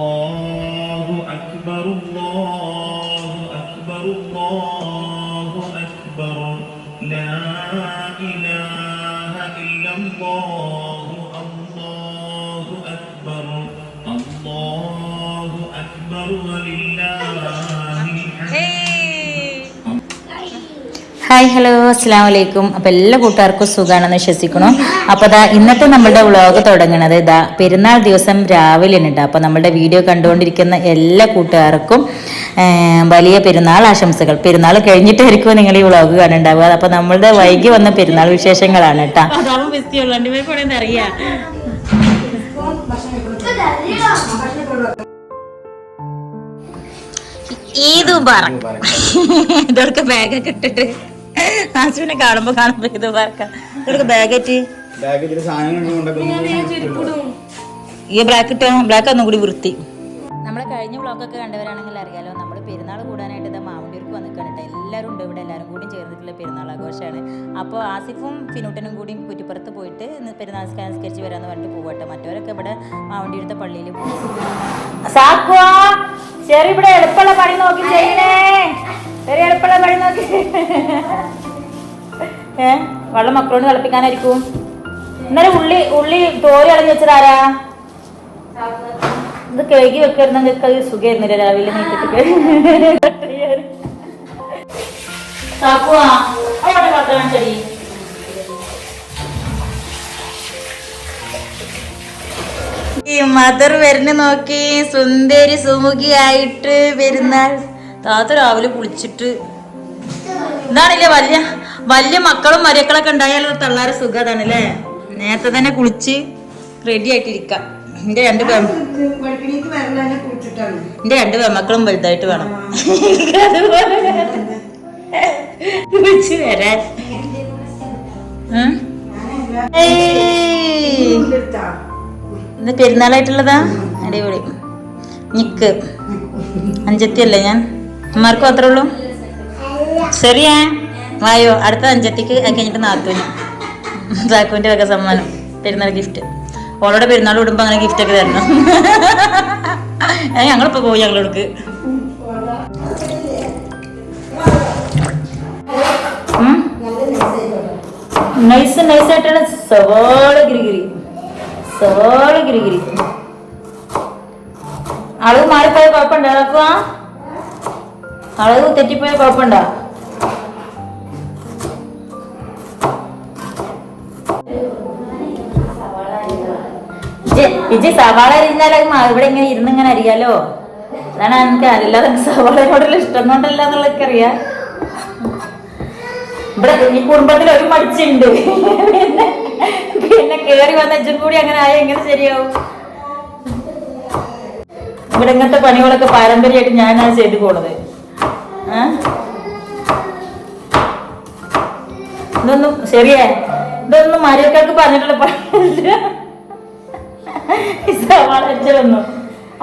الله أكبر الله hi hello അസ്സാം വലൈക്കും അപ്പോൾ എല്ലാ കൂട്ടുകാർക്കും സുഖമാണെന്ന് വിശ്വസിക്കണം അപ്പോൾ ദാ ഇന്നത്തെ നമ്മുടെ വ്ളോഗ് തുടങ്ങണത് ഇതാ പെരുന്നാൾ ദിവസം രാവിലെ ഉണ്ട് അപ്പോൾ നമ്മുടെ വീഡിയോ കണ്ടുകൊണ്ടിരിക്കുന്ന എല്ലാ കൂട്ടുകാർക്കും വലിയ പെരുന്നാൾ ആശംസകൾ. പെരുന്നാൾ കഴിഞ്ഞിട്ടായിരിക്കും നിങ്ങൾ ഈ വ്ളോഗ് കാണുന്നുണ്ടാവുക? അപ്പോൾ നമ്മളുടെ വൈകി വന്ന പെരുന്നാൾ വിശേഷങ്ങളാണ് കേട്ടോ അറിയാം ഈദ് മുബാറക് ഇതൊക്കെ ബാഗൊക്കെ ഇട്ടിട്ട്. ആസുവിനെ കാണുമ്പോ കാണുമ്പോ ഇത് പറക്കാം കൊണ്ടൊക്കെ ഈ ബ്ലാക്ക് ഇട്ടോ? ബ്ലാക്ക് ഒന്നും കൂടി വൃത്തി. നമ്മളെ കഴിഞ്ഞ വ്ളോഗൊക്കെ കണ്ടവരാണെങ്കിൽ അറിയാലോ നമ്മൾ പെരുന്നാൾ കൂടാനായിട്ട് ഇതാ മാവണ്ടിയൂർക്ക് വന്നിക്കാണ് കേട്ടോ എല്ലാവരും ഉണ്ട് ഇവിടെ എല്ലാവരും കൂടി ചേർന്നിട്ടുള്ള പെരുന്നാൾ ആഘോഷമാണ്. അപ്പോൾ ആസിഫും ഫിനൂട്ടനും കൂടി കുറ്റിപ്പുറത്ത് പോയിട്ട് ഇന്ന് പെരുന്നാൾ സംസ്കരിച്ച് വരാമെന്ന് പറഞ്ഞിട്ട് പോകട്ടെ മറ്റവരൊക്കെ ഇവിടെ മാവണ്ടിയൂരത്തെ പള്ളിയിൽ പോകും ചെറിയ ഇവിടെ എളുപ്പമുള്ള പണി നോക്കി ചെയ്യണേ. ചെറിയ എളുപ്പമുള്ള വഴി നോക്കി. ഏ വെള്ളം മക്കളോട് തിളപ്പിക്കാനായിരിക്കും. ഇന്നലെ ഉള്ളി ഉള്ളി തോരി അടഞ്ഞു വെച്ചതാരാ ഇത് കഴുകി വെക്കായിരുന്നെങ്കിൽ സുഖമായിരുന്നില്ല രാവിലെ നീട്ടിട്ട് മദർ വരുന്ന നോക്കി സുന്ദരി സുമുഖിയായിട്ട് പെരുന്നാൾ താത്ത രാവിലെ കുളിച്ചിട്ട്. എന്താണല്ലേ വലിയ വലിയ മക്കളും മരിയക്കളൊക്കെ ഉണ്ടായാലും തള്ളാറ് സുഖം അതാണല്ലേ നേരത്തെ തന്നെ കുളിച്ച് റെഡി ആയിട്ടിരിക്കാം. എന്റെ രണ്ട് എന്റെ രണ്ട് പെമ്മക്കളും വലുതായിട്ട് വേണം. അതുപോലെ കുളിച്ച് വരാൻ. ഇന്ന് പെരുന്നാളായിട്ടുള്ളതാ? അടിപൊളി. നിക്ക്. അഞ്ചത്തിയല്ലേ ഞാൻ? അമ്മമാർക്ക് മാത്രമേ ഉള്ളൂ? ശരിയാ. വായോ അടുത്ത അഞ്ചത്തിക്ക് കഴിഞ്ഞിട്ട് നാത്തൂന് താക്കൂന്റെ ഒക്കെ സമ്മാനം പെരുന്നാൾ ഗിഫ്റ്റ് ഓളോടെ പെരുന്നാൾ വിടുമ്പോ അങ്ങനെ ഗിഫ്റ്റ് ഒക്കെ തരണം. ഞങ്ങളിപ്പോ പോയി ഞങ്ങളോടക്ക്. നൈസ് നൈസ് ആയിട്ടാണ്. സവാള ഗിരിഗിരി. സവാള ഗിരിഗിരി. അളവ് മാറിപ്പോയ കുഴപ്പമുണ്ടോ? അളക്കുക അളവ് തെറ്റിപ്പോയ കുഴപ്പമുണ്ടോ? ഇജ്ജ് സവാള മാ- ഇവിടെ ഇങ്ങനെ ഇരുന്ന് ഇങ്ങനെ അറിയാലോ അതാണ് എനിക്ക് അല്ലാതെ സവാളയോടുള്ള ഇഷ്ടം കൊണ്ടല്ല എന്നുള്ളതൊക്കെ അറിയാം. ഇവിടെ ഈ കുടുംബത്തിൽ ഒരു മടിച്ചുണ്ട്. പിന്നെ കേറി വന്ന അച്ഛൻ കൂടി അങ്ങനെ ആയ എങ്ങനെ ശരിയാവും? ഇവിടെ ഇങ്ങനത്തെ പണികളൊക്കെ പാരമ്പര്യമായിട്ട് ഞാനാണ് ചെയ്തു പോണത്. ഇതൊന്നും ശരിയേ? ഇതൊന്നും മരിയക്കാർക്ക് പറഞ്ഞിട്ടുള്ള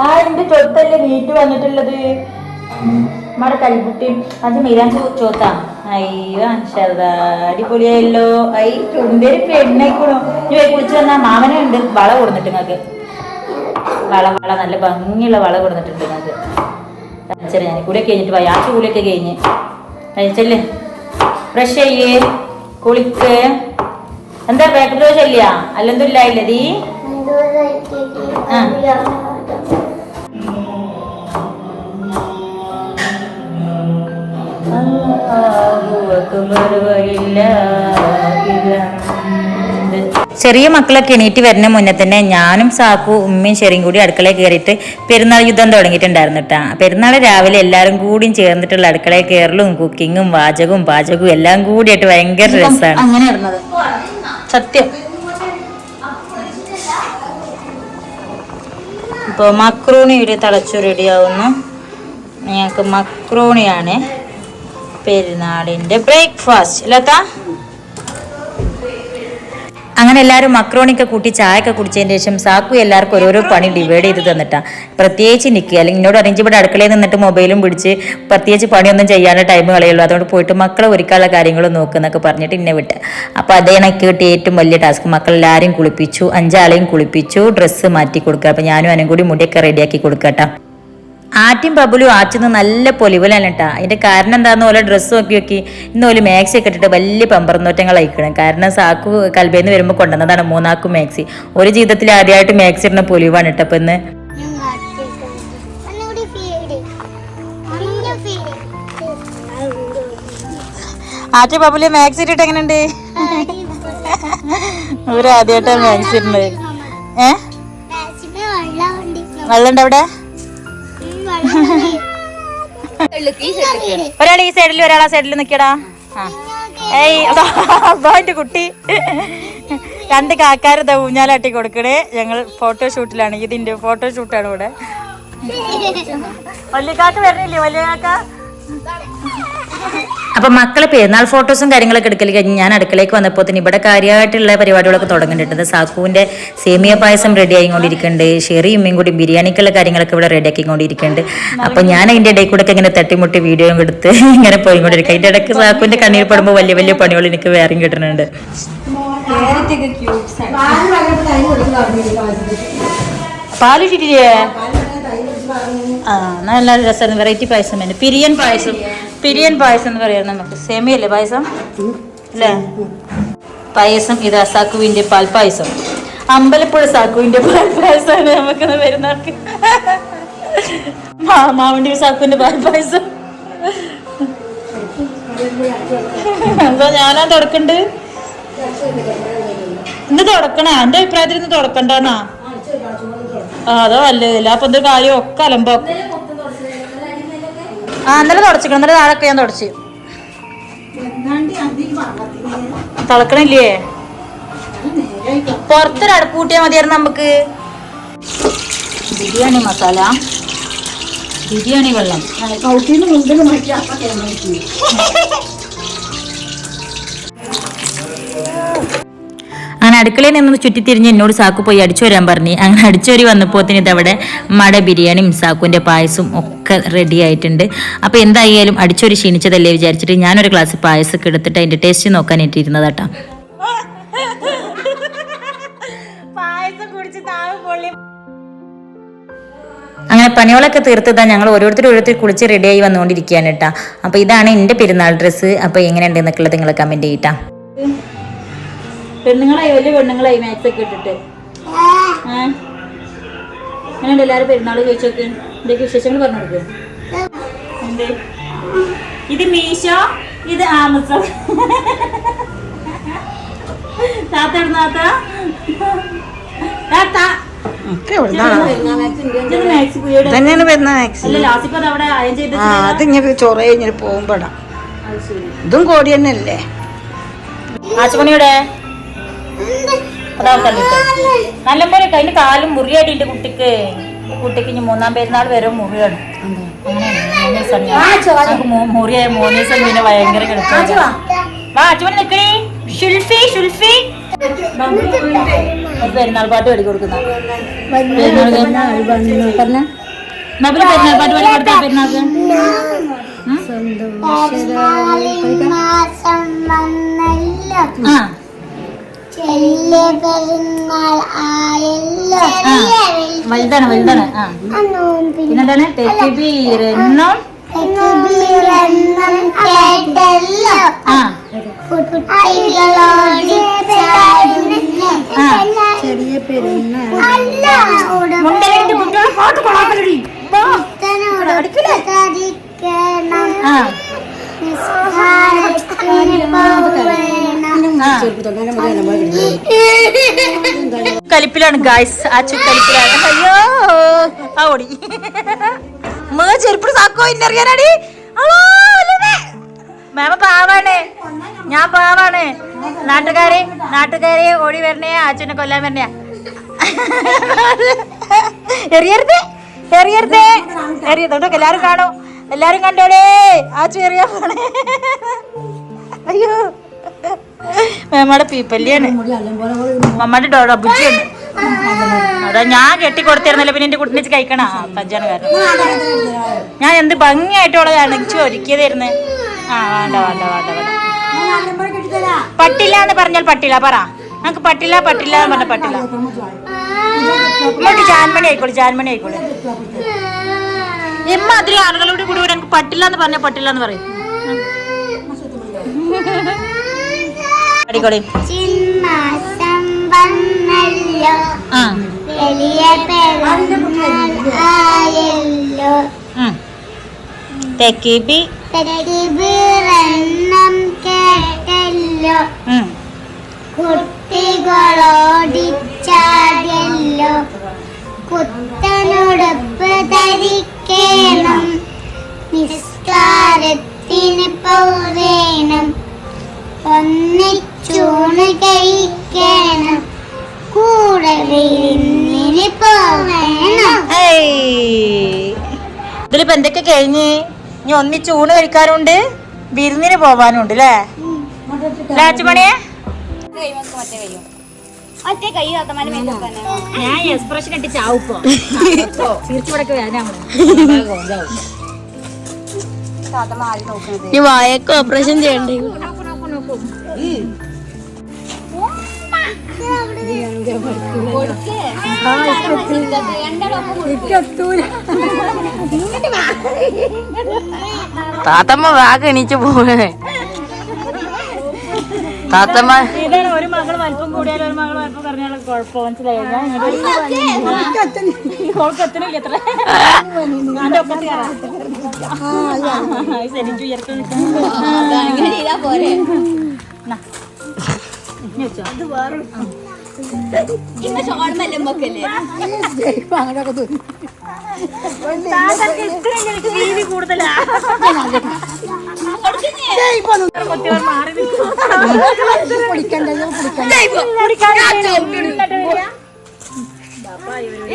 ആ എന്റെ ചൊത്തല്ലേ നീറ്റ് വന്നിട്ടുള്ളത്? നമ്മുടെ കൽബുട്ടി അത് മീരാൻ ചോത്താ. അയ്യോ അടിപൊളിയായല്ലോ. ഐ ചുണ്ടേരി പെണ്ണായിക്കണോ. ഇനി കുളിച്ച് വന്നാ മാമനെ ഉണ്ട്. വള കൊടുത്തിട്ട് നിങ്ങൾക്ക് വള വള. നല്ല ഭംഗിയുള്ള വള കൊടുത്തിട്ടുണ്ട് നിങ്ങൾക്ക് അച്ഛനെ ഞാൻ കൂടെ കഴിഞ്ഞിട്ട് പോയി ആ കൂലിയൊക്കെ കഴിഞ്ഞ്. കഴിച്ചല്ലേ ഫ്രഷ് ചെയ്യേ. കുളിക്ക് എന്താ പേപ്പർ ദോശ ഇല്ല അല്ലെന്തില്ല ഇല്ലതീ ആ ചെറിയ മക്കളൊക്കെ എണീറ്റ് വരുന്ന മുന്നേ തന്നെ ഞാനും സാക്കു ഉമ്മയും ശരിയും കൂടി അടുക്കളയിൽ കയറിയിട്ട് പെരുന്നാൾ യുദ്ധം തുടങ്ങിയിട്ടുണ്ടായിരുന്നു കേട്ടാ പെരുന്നാൾ രാവിലെ എല്ലാവരും കൂടിയും ചേർന്നിട്ടുള്ള അടുക്കളയിൽ കയറലും കുക്കിങ്ങും വാചകവും പാചകവും എല്ലാം കൂടിയായിട്ട് ഭയങ്കര രസമാണ് അങ്ങനെ സത്യം. ഇപ്പോൾ മക്രോണി ഇവിടെ തിളച്ചു റെഡിയാവുന്നു. ഞങ്ങൾക്ക് മക്രോണിയാണ് പെരുന്നാളിന്റെ ബ്രേക്ക്ഫാസ്റ്റ്. ലത? അങ്ങനെ എല്ലാവരും മക്രോണിയൊക്കെ കൂട്ടി ചായ ഒക്കെ കുടിച്ചതിന് ശേഷം സാക്കു എല്ലാവർക്കും ഓരോരോ പണി ഡിവൈഡ് ചെയ്ത് തന്നിട്ടാ. പ്രത്യേകിച്ച് നിൽക്കുക അല്ലെങ്കിൽ എന്നോട് അറിഞ്ഞ് ഇവിടെ അടുക്കളയിൽ നിന്നിട്ട് മൊബൈലും പിടിച്ച് പ്രത്യേകിച്ച് പണിയൊന്നും ചെയ്യാനുള്ള ടൈം കളയുള്ളൂ. അതുകൊണ്ട് പോയിട്ട് മക്കളെ ഒരുക്കാനുള്ള കാര്യങ്ങളും നോക്കുന്നൊക്കെ പറഞ്ഞിട്ട് ഇന്നെ വിട്ട്. അപ്പോൾ അതേ എനിക്ക് കിട്ടിയ ഏറ്റവും വലിയ ടാസ്ക് മക്കളെല്ലാവരെയും കുളിപ്പിച്ചു അഞ്ചാളെയും കുളിപ്പിച്ചു ഡ്രസ്സ് മാറ്റി കൊടുക്കുക. അപ്പോൾ ഞാനും അനും കൂടി മുടിയൊക്കെ റെഡിയാക്കി കൊടുക്കട്ടാ. ആറ്റും പബ്ലു ആച്ചുന്ന നല്ല പൊലിവലാണ് കേട്ടോ അതിന്റെ കാരണം എന്താന്ന് ഓല ഡ്രസ്സ് നോക്കി നോക്കി ഇന്ന് ഓൽ മാക്സി ഒക്കെ ഇട്ടിട്ട് വലിയ പമ്പറന്നോറ്റങ്ങൾ അയക്കണം. കാരണം സാക്കു കൽബേന്ന് വരുമ്പോൾ കൊണ്ടുവന്നതാണ് മൂന്നാക്കും മാക്സി. ഒരു ജീവിതത്തിൽ ആദ്യമായിട്ട് മാക്സി ഇടുന്ന പൊലിവാണ് കേട്ടോ അപ്പം ഇന്ന്. ആറ്റ ബബുൽ മാക്സി ഇട്ടിട്ട് എങ്ങനെയുണ്ട്? ഒരു ആദ്യമായിട്ടാണ് മാക്സി ഇടുന്നത്. ഏ? മാക്സിമം വെള്ളം ഉണ്ട് അവിടെ ഒരാൾ ഈ സൈഡിൽ ഒരാൾ ആ സൈഡിൽ നിക്കടാ. ഏയ് അതാ എന്റെ കുട്ടി. രണ്ട് കാക്കാരത ഊഞ്ഞാലാട്ടി കൊടുക്കണേ. ഞങ്ങൾ ഫോട്ടോ ഷൂട്ടിലാണ് ഇതിന്റെ ഫോട്ടോഷൂട്ടാണ് ഇവിടെ വലിയ കാക്ക വരണില്ലേ? വലിയ കാക്ക അപ്പൊ മക്കളെ പെരുന്നാൾ ഫോട്ടോസും കാര്യങ്ങളൊക്കെ എടുക്കൽ കഴിഞ്ഞ് ഞാൻ അടുക്കളയ്ക്ക് വന്നപ്പോൾ തന്നെ ഇവിടെ കാര്യമായിട്ടുള്ള പരിപാടികളൊക്കെ തുടങ്ങുന്നുണ്ട് സാക്കുവിന്റെ സേമിയ പായസം റെഡി ആയിക്കൊണ്ടിരിക്കുന്നുണ്ട്. ഷെറി ഉമ്മയും കൂടി ബിരിയാണിക്കുള്ള കാര്യങ്ങളൊക്കെ ഇവിടെ റെഡി ആക്കിക്കൊണ്ടിരിക്കുന്നുണ്ട്. അപ്പൊ ഞാൻ അതിന്റെ ഇടയിൽ കൂടെ ഇങ്ങനെ തട്ടിമുട്ടി വീഡിയോ എടുത്ത് ഇങ്ങനെ പോയിക്കൊണ്ടിരിക്കും. അതിന്റെ ഇടയ്ക്ക് സാക്കുവിന്റെ കണ്ണീർ പെടുമ്പോൾ വലിയ വലിയ പണികൾ എനിക്ക് വേറെയും കിട്ടുന്നുണ്ട്. പാൽ പറഞ്ഞു ആ നല്ല രസമാണ് വെറൈറ്റി പായസം പിരിയൻ പായസം. പിരിയൻ പായസം എന്ന് പറയാം നമുക്ക് സേമിയല്ലേ പായസം? അല്ലേ? പായസം ഇതാ സാക്കുവിന്റെ പാൽ പായസം അമ്പലപ്പുഴ സാക്കുവിന്റെ പാൽ പായസമാണ് നമുക്ക് വരുന്നവർക്ക് മാവണ്ടി സാക്കുവിന്റെ പാൽ പായസം എന്താ ഞാനാ തുടക്കണ്ട്? ഇന്ന് തുടക്കണേ. എന്റെ അഭിപ്രായത്തിൽ ഇന്ന് തുടക്കണ്ടെന്നാ? അതോ അല്ലേ അപ്പൊ എന്തൊരു കാര്യം? ഒക്കെ അലമ്പോ. ആ ഇന്നലെ തുടച്ചിക്കണം ഇന്നലെ താഴൊക്കെ ഞാൻ തുടച്ചു. തിളക്കണില്ലേ? പുറത്തൊരു അടുപ്പ് കൂട്ടിയാൽ മതിയായിരുന്നു നമുക്ക്. ബിരിയാണി മസാല ബിരിയാണി വെള്ളം. അടുക്കളയിൽ നിന്ന് ചുറ്റിത്തിരിഞ്ഞ് എന്നോട് സാക്കു പോയി അടിച്ചു വരാൻ പറഞ്ഞു. അങ്ങനെ അടിച്ചുവരി വന്നപ്പോത്തിന് ഇതവിടെ മട ബിരിയാണിയും സാക്കുവിന്റെ പായസവും ഒക്കെ റെഡി ആയിട്ടുണ്ട്. അപ്പോൾ എന്തായാലും അടിച്ചൊരു ക്ഷീണിച്ചതല്ലേ വിചാരിച്ചിട്ട് ഞാനൊരു ഗ്ലാസ് പായസമൊക്കെ എടുത്തിട്ട് അതിന്റെ ടേസ്റ്റ് നോക്കാൻ ഇട്ടിരുന്നത് കേട്ടോ പായസം കുടിച്ച് അങ്ങനെ പണികളൊക്കെ തീർത്തതാ ഞങ്ങൾ ഓരോരുത്തർ ഓരോരുത്തർ കുളിച്ച് റെഡിയായി വന്നുകൊണ്ടിരിക്കുകയാണ് കേട്ടോ അപ്പോൾ ഇതാണ് എന്റെ പെരുന്നാൾ ഡ്രസ്സ് അപ്പോൾ എങ്ങനെയുണ്ട് എന്നൊക്കെയുള്ളത് നിങ്ങൾ കമന്റ് ചെയ്യട്ടാ പെണ്ണുങ്ങളായി വലിയ പെണ്ണുങ്ങളായി മാക്സ് ഒക്കെ ഇട്ടിട്ട്. എങ്ങനെയുണ്ട് എല്ലാവരും പെരുന്നാൾ ചോദിച്ചോക്ക്? എന്തൊക്കെ വിശേഷങ്ങൾ പറഞ്ഞു കൊടുക്ക് എന്ത്? ഇത് മീശോ ഇത് ആമസോൺ. താത്ത എവിടുന്നാ താത്ത? താത്ത. ഇത് മാക്സി പുതിയുടെ തന്നെയാണ് വരുന്ന മാക്സി അല്ല ലാസ്റ്റ് അത് അവിടെ അയൺ ആ അത് ഇങ്ങനെ ചൊറ കഴിഞ്ഞ് പോകുമ്പോടാ ഇതും കോടി തന്നെ അല്ലേ ആച്ചുമണിയുടെ അതാ തന്നിട്ട് നല്ലപോലെ കഴിഞ്ഞ കാലും മുറിയാടിണ്ട് കുട്ടിക്ക്. കുട്ടിക്ക് ഇനി മൂന്നാം പെരുന്നാൾ വരെ മുറിയാണ്. മുറിയായ മൂന്ന് ദിവസം പിന്നെ ഭയങ്കര കിടക്കും നിക്കണേ ഷുൽഫി ഷുൽഫി. പെരുന്നാൾ പാട്ട് പാടി കൊടുക്കുന്ന. പെരുന്നാൾ പാട്ട് പാടി കൊടുത്ത പെരുന്നാൾക്ക്? മാസം വന്നല്ലോ. ആ. ചെല്ലിയ പെരുന്നാൾ ആയല്ലോ വലുതാണ് വലുതാണ് ആ. പിന്നെന്താണ്? തെറ്റിബീരെന്നും എന്നും കേട്ടല്ലോ. ആ. ചെറിയ പെരുന്നാൾ. അല്ല മുണ്ടലിന്റെ കലിപ്പിലാണ് ഗായ്സ് ആ കലിപ്പിലാണ് അയ്യോ ആ ഓടി. മേ ചെരുപ്പ് സാക്കോ ഇന്നറിയാനാടി മാമ പാവാണ്. ഞാൻ പാവാണ്. നാട്ടുകാരെ നാട്ടുകാരെ ഓടി വരണേ അച്ഛനെ കൊല്ലാൻ വരണേ. എറിയരുത് എറിയരുത്. എറിയതുകൊണ്ടൊക്കെ എല്ലാരും കാണോ. എല്ലാരും കണ്ടോടേ? ആച്ചു എറിയാ പോണേ. അയ്യോ. മാമയുടെ പീപ്പല്ലിയാണ് മമ്മയുടെ ഡോഡോ ബുജ്ജിയാണ് അതാ ഞാൻ കെട്ടിക്കൊടുത്തിരുന്നില്ല പിന്നെ എന്റെ കുട്ടിനെ കഴിക്കണ? പഞ്ചാണ് കാരണം ഞാൻ എന്ത് ഭംഗിയായിട്ടുള്ള അണിച്ചു ഒരുക്കിയതായിരുന്നു. ആ വേണ്ട വേണ്ട വേണ്ട വേണ്ട. പട്ടില്ല എന്ന് പറഞ്ഞാൽ പട്ടില്ല പറ. നമുക്ക് പട്ടില്ല പട്ടില്ല എന്ന് പറഞ്ഞ പട്ടില്ല. ഇങ്ങോട്ട് ജാൻമണി ആയിക്കോളൂ ജാൻമണി ആയിക്കോളൂ. ഇമ്മ അതിലെ ആളുകളോട് കൂടി കൂടി എനിക്ക് പട്ടില്ല എന്ന് പറഞ്ഞാൽ പട്ടില്ല എന്ന് പറയും. അടിക്കോളി ചിന്മാസം ആ. തെക്കിബി. കേട്ടല്ലോ. കുത്തനുടുപ്പ് ധരിക്കണം. നിസ്കാരത്തിന് പോവേണം. ഒന്നിച്ചൂണ് കഴിക്കണം. ഇതിലിപ്പോ എന്തൊക്കെ കഴിഞ്ഞ്? ഇനി ഒന്നിച്ച് ഊണ് കഴിക്കാറുണ്ട് വിരുന്നിന് പോവാനുണ്ട് അല്ലേ ലാച്ചുമണിയെ ഞാൻ എക്സ്പ്രഷൻ ഇട്ട് ചാവുപ്പോ. തീർച്ചയായിട്ടും ഈ വായക്ക് ഓപ്പറേഷൻ ചെയ്യണ്ടേ? താത്തമ്മ വാക്ക് എണീച്ച് പോവേ. താത്തമ്മ ഒരു മകൾ വലിപ്പം കൂടിയാൽ ഒരു മകൾ വലിപ്പം പറഞ്ഞാൽ കുഴപ്പം. മനസ്സിലായോ? ഞാൻ ഇങ്ങോട്ട് ഓൾക്ക് എത്തണില്ല എത്ര ഒപ്പത്ത്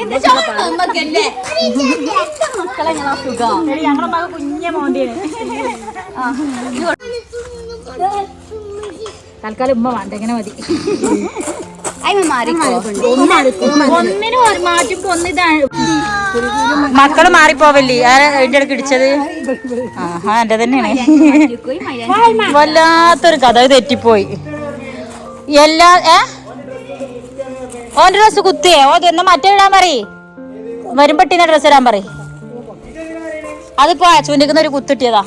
എന്നിട്ട് വരിക. എടി, ഞങ്ങളെ മക കുഞ്ഞ മോന്തിയാണ്. തൽക്കാലം ഉമ്മ വേണ്ട ഇങ്ങനെ മതി. മക്കൾ മാറിപ്പോവല്ലേ? അതിന്റെ ഇടയ്ക്ക് ഇടിച്ചത്? ആഹാ എന്റെ തന്നെയാണ്. വല്ലാത്തൊരു കഥ. ഇത് തെറ്റിപ്പോയി. എല്ലാ ഏ? ഓന്റെ ഡ്രസ് കുത്തിയേ? ഓ എന്നാ മറ്റേ ഇടാൻ പറയ്? വരുമ്പട്ടിന്റെ ഡ്രസ് ഇടാൻ പറയ്. അതിപ്പോ ചൂണ്ടിക്കുന്ന ഒരു കുത്തിട്ടിയതാ.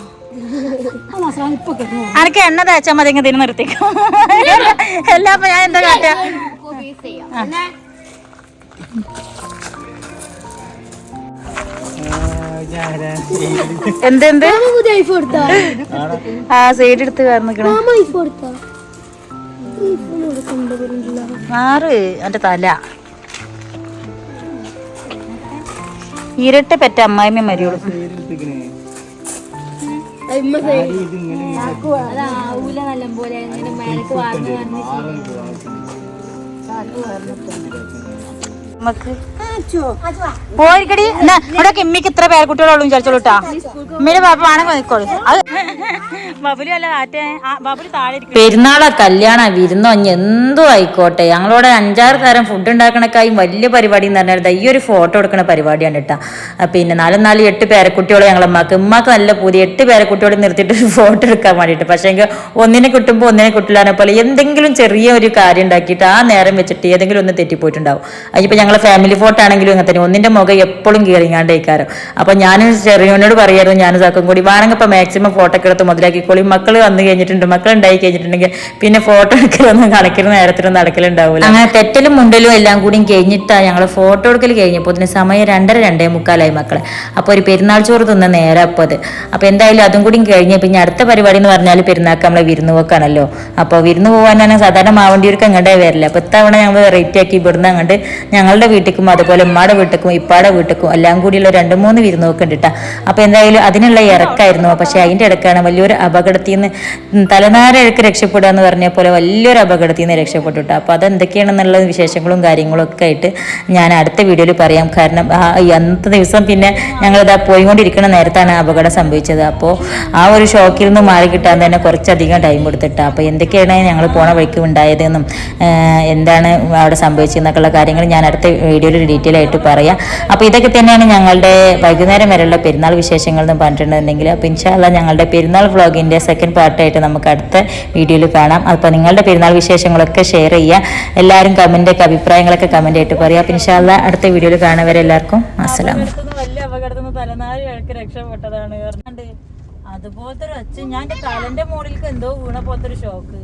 അനക്ക് എണ്ണ തേച്ചാ മതി ഇങ്ങനെ നിർത്തിക്കും എല്ലാ ഞാൻ എന്താ കാട്ടുക എന്തെന്ത് ആ സൈഡ് എടുത്ത് മാറ് എന്റെ തല. ഇരട്ട പെറ്റ അമ്മായിമ്മ മരിയോളൂ. അതാവൂല നല്ലപോലെ ഇങ്ങനെ മേലേക്ക് വാർന്ന് വാർന്ന് കാക്ക് വാർന്നിട്ടുണ്ട്. നമുക്ക് പോയിരിക്കടി. എന്നാ ഇവിടെ ഇമ്മിക്ക് ഇത്ര പേരക്കുട്ടികളുള്ളൂ വിചാരിച്ചോളൂട്ടാ ഉമ്മയുടെ പാപ്പ വേണമെങ്കിൽ നിൽക്കോളൂ അത് ബബുലി അല്ല കാറ്റേ ബബുലു താഴെ പെരുന്നാളോ കല്യാണ വിരുന്നോ ഇനി എന്തോ ആയിക്കോട്ടെ. ഞങ്ങളോട് അഞ്ചാറ് തരം ഫുഡ് ഉണ്ടാക്കണക്കായും വലിയ പരിപാടി എന്ന് പറഞ്ഞാൽ ഈ ഒരു ഫോട്ടോ എടുക്കുന്ന പരിപാടിയാണ് കേട്ടാ പിന്നെ നാലും നാല് എട്ട് പേരക്കുട്ടികളെ ഞങ്ങളെ ഉമ്മാക്ക്. ഉമ്മാക്ക് നല്ല പുതിയ എട്ട് പേരക്കുട്ടികളെ നിർത്തിയിട്ട് ഒരു ഫോട്ടോ എടുക്കാൻ വേണ്ടിയിട്ട്. പക്ഷേ എങ്കിൽ ഒന്നിനെ കിട്ടുമ്പോൾ ഒന്നിനെ കിട്ടില്ല പോലെ എന്തെങ്കിലും ചെറിയ ഒരു കാര്യം ഉണ്ടാക്കിയിട്ട് ആ നേരം വെച്ചിട്ട് ഏതെങ്കിലും ഒന്ന് തെറ്റിപ്പോയിട്ടുണ്ടാവും. അതിപ്പോൾ ഫാമിലി ഫോട്ടോ ആണെങ്കിലും ഇങ്ങനെ തന്നെ. ഒന്നിന്റെ മുഖം എപ്പോഴും കീറിങ്ങാണ്ടേക്കാരം. അപ്പൊ ഞാൻ ചെറിയോനോട് പറയായിരുന്നു ഞാൻ സാക്കും കൂടി വേണമെങ്കിൽ മാക്സിമം ഫോട്ടോ ഒക്കെ എടുത്ത് മുതലാക്കിക്കോളി. മക്കൾ വന്നു കഴിഞ്ഞിട്ടുണ്ട് മക്കൾ ഉണ്ടായി കഴിഞ്ഞിട്ടുണ്ടെങ്കിൽ പിന്നെ ഫോട്ടോ എടുക്കലൊന്നും കണക്കിന് നേരത്തിനും നടക്കലുണ്ടാവില്ല അങ്ങനെ തെറ്റലും മുണ്ടലും എല്ലാം കൂടി കഴിഞ്ഞിട്ടാ ഞങ്ങൾ ഫോട്ടോ എടുക്കൽ കഴിഞ്ഞപ്പോൾ ഇതിന് സമയം രണ്ടര രണ്ടേ മുക്കാലായി മക്കളെ. അപ്പോൾ ഒരു പെരുന്നാൾ ചോറ് തിന്ന നേരം അപ്പോൾ അത്. അപ്പോൾ എന്തായാലും അതും കൂടി കഴിഞ്ഞ് പിന്നെ അടുത്ത പരിപാടി എന്ന് പറഞ്ഞാൽ പെരുന്നാൾക്ക് നമ്മളെ വിരുന്ന് പോക്കാണല്ലോ. അപ്പോൾ വിരുന്ന് പോകാനാണ് സാധാരണ മാവണ്ടിയൂർക്ക് അങ്ങോട്ടേ വരില്ല. അപ്പോൾ ഇത്തവണ ഞങ്ങൾ വെറൈറ്റി ആക്കി ഇവിടുന്ന് അങ്ങോട്ട് ഞങ്ങളുടെ ആങ്ങളുടെ വീട്ടിലും അതുപോലെ ഉമ്മയുടെ വീട്ടിലും ഇപ്പാടെ വീട്ടിലും എല്ലാം കൂടിയുള്ള രണ്ട് മൂന്ന് വിരുന്ന് കേട്ടോ അപ്പോൾ എന്തായാലും അതിനുള്ള ഇറക്കായിരുന്നു. പക്ഷെ അതിന്റെ ഇടക്കാണ് വലിയൊരു അപകടത്തിൽ നിന്ന് തലനാരഴക്ക് രക്ഷപ്പെടുക എന്ന് പറഞ്ഞ പോലെ വലിയൊരു അപകടത്തിൽ നിന്ന് രക്ഷപ്പെട്ടു കേട്ടോ. അപ്പോൾ അതെന്തൊക്കെയാണെന്നുള്ള വിശേഷങ്ങളും കാര്യങ്ങളും ഒക്കെ ആയിട്ട് ഞാൻ അടുത്ത വീഡിയോയിൽ പറയാം. കാരണം അന്നത്തെ ദിവസം പിന്നെ ഞങ്ങളിതാ പോയിക്കൊണ്ടിരിക്കുന്ന നേരത്താണ് അപകടം സംഭവിച്ചത്. അപ്പോൾ ആ ഒരു ഷോക്കിൽ നിന്ന് മാറി കിട്ടാൻ തന്നെ കുറച്ചധികം ടൈം കൊടുത്തിട്ടാണ് അപ്പോൾ എന്തൊക്കെയാണ് ഞങ്ങൾ പോണ വഴിക്ക് ഉണ്ടായതെന്നും എന്താണ് അവിടെ സംഭവിച്ചതെന്നൊക്കെയുള്ള കാര്യങ്ങൾ ഞാൻ അടുത്ത വീഡിയോയിൽ ഡീറ്റെയിൽ ആയിട്ട് പറയാം. അപ്പോൾ ഇതൊക്കെ തന്നെയാണ് ഞങ്ങളുടെ വൈകുന്നേരം വരെയുള്ള പെരുന്നാൾ വിശേഷങ്ങൾ എന്ന് പറഞ്ഞിട്ടുണ്ടെങ്കിൽ അപ്പോൾ ഇൻഷാല്ല ഞങ്ങളുടെ പെരുന്നാൾ വ്ളോഗിന്റെ സെക്കൻഡ് പാർട്ടായിട്ട് നമുക്ക് അടുത്ത വീഡിയോയിൽ കാണാം. അപ്പോൾ നിങ്ങളുടെ പെരുന്നാൾ വിശേഷങ്ങളൊക്കെ ഷെയർ ചെയ്യുക. എല്ലാവരും കമന്റൊക്കെ അഭിപ്രായങ്ങളൊക്കെ കമന്റ് ആയിട്ട് പറയാം. അപ്പോൾ ഇൻഷാല്ല അടുത്ത വീഡിയോയിൽ കാണുന്നവരെ എല്ലാവർക്കും കിഴക്ക് രക്ഷപ്പെട്ടതാണ്. അതുപോലത്തെ ഒരു അച്ഛൻ ഞാൻ തലന്റെ മോളിലേക്ക് എന്തോ വീണ പോലത്തെ ഒരു ഷോക്ക്